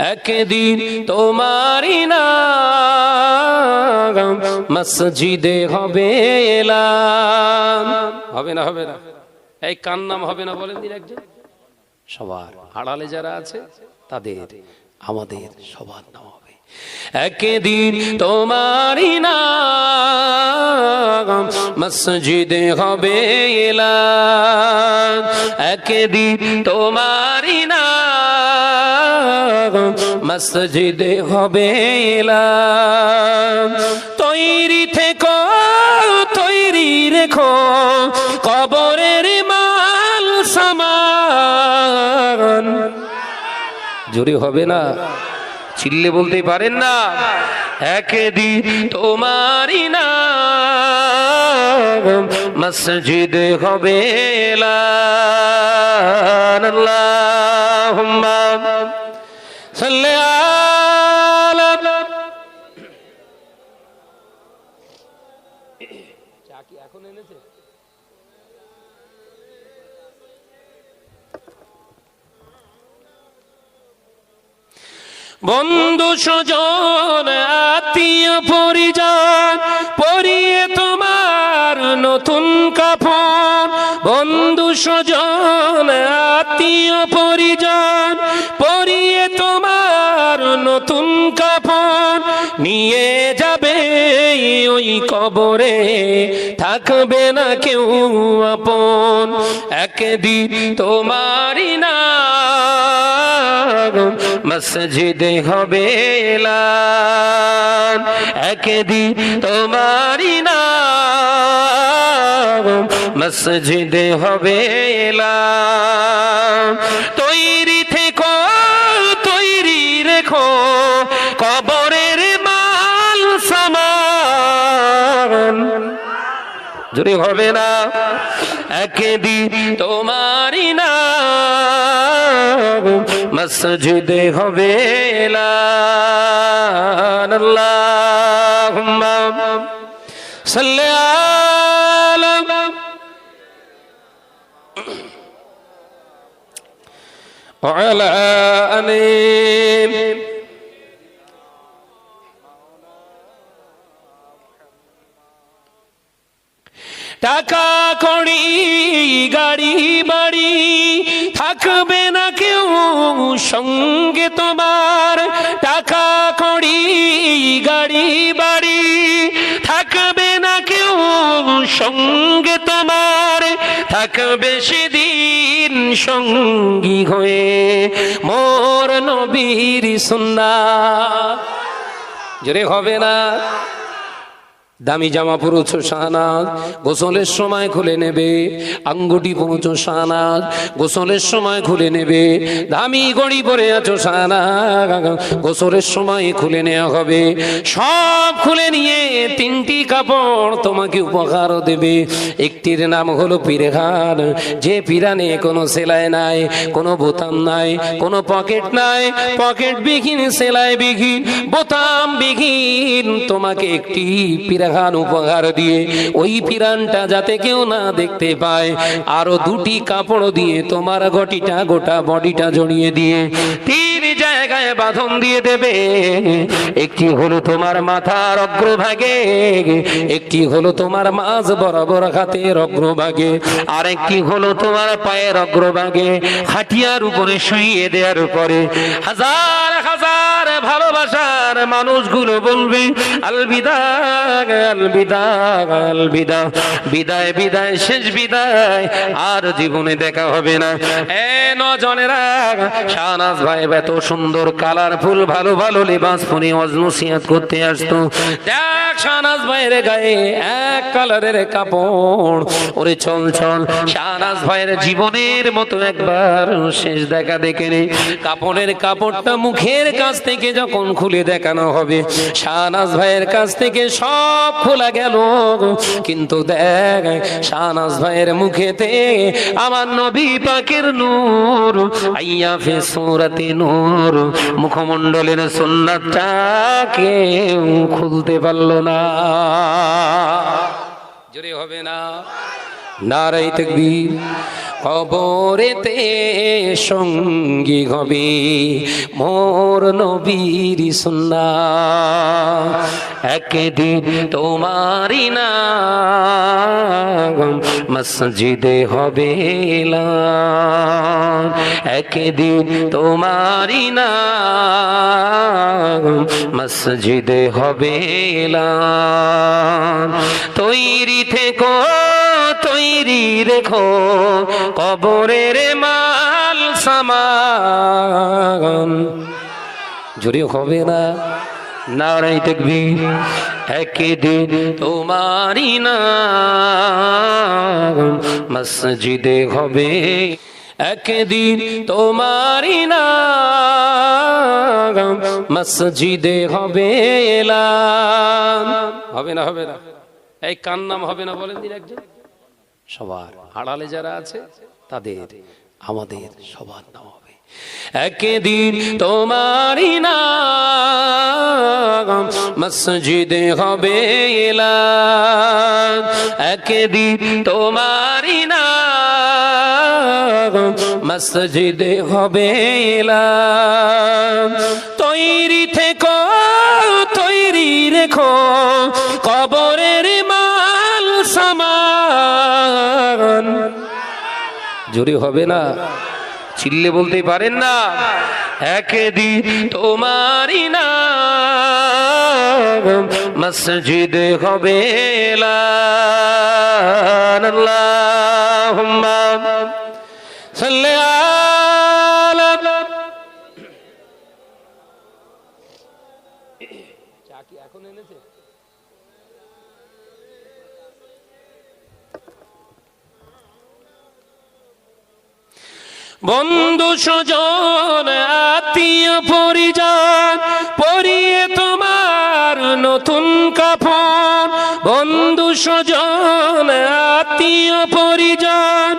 একদিন তোমারই না মসজিদে হবে হবে না হবে না। এই কান নাম হবে না বলেন দিন একজন। সবার আড়ালে যারা আছে, তাদের, আমাদের সবার নাম হবে। একদিন তোমারই নাম মসজিদে হবে এলাম। একদিন তোমারই নাম মসজিদে হবে তৈরি থেকো, তৈরি রেখো, কবরের মাল সামান। জোরে হবে না? চিল্লে বলতে পারেন না? একদিন তোমারই না মসজিদ হবে। বন্ধু সুজন আত্মীয় পরিজন পরিয়ে তোমার নতুন কাপড়। বন্ধু সুজন আত্মীয় পরিজন নতুন কাপড় নিয়ে যাবে ওই কবরে। থাকবে না কেউ আপন। একদিন তোমারই না মসজিদে হবে। একদিন তোমারই নাম মসজিদে হবে তৈরি জোরে হবে না একদিন তোমারই না মসজিদে হবে এলান। আল্লাহুম্মা সাল্লি আলা وعلى آله টাকা কড়ি গাড়ি, বাড়ি, থাকবে না কেউ সঙ্গে তোমার। টাকা কড়ি গাড়ি, বাড়ি, থাকবে না কেউ সঙ্গে তোমার। থাকবে সেদিন সঙ্গী হয়ে মোর নবীর সুন্না জোরে হবে না? দামি জামা পরেছ শাহনাজ, গোসলের সময় খুলে নেবে। আঙ্গুটি পৌঁছ শাহনাজ, গোসলের সময় খুলে নেবে। দামি গড়ি পরে আছো শাহনাজ, গোসলের সময় খুলে নেওয়া হবে। সব খুলে নিয়ে তিনটি কাপড় তোমাকে উপহার দেবে। একটির নাম হলো পিরেখান যে পিরানে কোনো সেলাই নাই, কোনো বোতাম নাই, কোনো পকেট নাই পকেট বিহীন সেলাই বিহীন, বোতাম বিহীন তোমাকে একটি পিরাখান উপহার দিয়ে ওই পিরানটা যাতে কেউ না দেখতে পায়। আরও দুটি কাপড় দিয়ে তোমার গটিটা গোটা বডিটা জড়িয়ে দিয়ে তিন জায়গায় বাঁধন দিয়ে দেবে। একটি হলো তোমার মাথার অগ্রভাগে, একটি হলো তোমার মাঝ বরাবর হাতের অগ্রভাগে আর একটি হলো তোমার পায়ের অগ্রভাগে খাটিয়ার উপরে শুইয়ে দেওয়ার উপরে। হাজার হাজার ভালোবাসার মানুষগুলো বলবে, আলবিদা আলবিদা আলবিদা বিদায় বিদায় শেষ বিদায়। আর জীবনে দেখা হবে না। এ নজনেরা, শাহনাজ ভাই, এত সুন্দর ভালো ভালো লেবাস করতে আসতো। দেখ শাহনাজ ভাইয়ের গায়ে এক কালারের কাপড়, ওরে চল চল। শাহনাজ ভাইয়ের জীবনের মতো একবার শেষ দেখা দেখে নে। কাপড়ের কাপড়টা মুখের কাছ থেকে যখন খুলে দেখানো হবে, শাহনাজ ভাইয়ের কাছ থেকে সব খোলা গেল কিন্তু দেখ, শাহনাজ ভাইয়ের মুখেতে আমার নবী পাকের নূর, আইয়া ফে সুরাতে নূর। মুখমণ্ডলের সুন্নাতটা কেউ খুলতে পারল না। জোরে হবে না। নারাই তকবীর। কবরেতে সঙ্গী হবে মোর নবীর সুন্না একদিন তোমারি না মসজিদে হবে। একদিন তোমারি না মসজিদে হবে তৈরি থেকো তৈরি রেখো, কবরের মাল সামান। জোরে হবে না? নারাই দেখবি একদিন তোমারি না মসজিদে হবে। একদিন তোমারি না মসজিদে হবে এলান। হবে না হবে না? এই কান নাম হবে না বলেন দিন একজন। সবার আড়ালে যারা আছে, তাদের আমাদের সবার নাম হবে একদিন তোমারই নাম মসজিদে হবে। একদিন তোমারই নাম মসজিদে হবে। তৈরি থেকো, তৈরি রেখো জোরে হবে না চিল্লে বলতে পারেন না একদিন তোমারই না মসজিদ হবে এলান। বন্ধু সুজন, আত্মীয় পরিজন, পরিয়ে তোমার নতুন কাপড় বন্ধু সুজন, আত্মীয় পরিজন,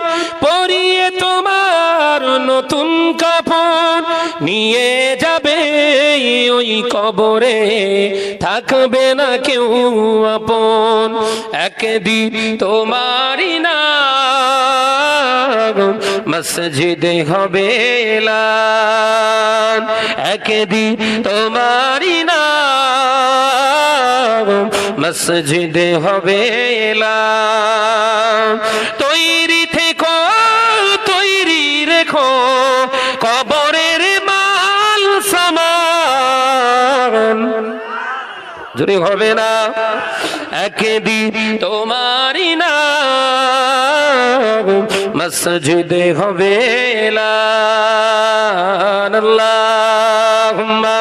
পরিয়ে তোমার নতুন কাপড় নিয়ে যাবে ওই কবরে, থাকবে না কেউ আপন। একদিন তোমারই না মসজিদে হবে। একদিন তোমারই না মসজিদে হবে। তৈরি থেকো, তৈরি রেখো, কবরের মাল সামান জোরে হবে না একদিন তোমারই না মসজিদে হবে এলান। আল্লাহুম্মা